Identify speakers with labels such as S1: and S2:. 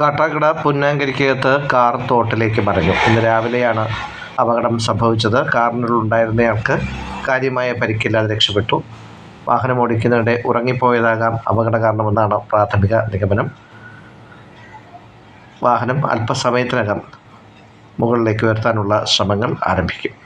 S1: Kattakada പുന്നാങ്കരിക്കകത്ത് car തോട്ടിലേക്ക് മറിഞ്ഞു. ഇന്ന് രാവിലെയാണ് അപകടം സംഭവിച്ചത്. കാറിനുള്ളിലുണ്ടായിരുന്നയാൾക്ക് കാര്യമായ പരിക്കില്ലാതെ രക്ഷപ്പെട്ടു. വാഹനം ഓടിക്കുന്നതിനിടെ ഉറങ്ങിപ്പോയതാകാം അപകട കാരണമെന്നാണ് പ്രാഥമിക നിഗമനം. വാഹനം അല്പസമയത്തിനകം മുകളിലേക്ക് ഉയർത്താനുള്ള ശ്രമങ്ങൾ ആരംഭിക്കും.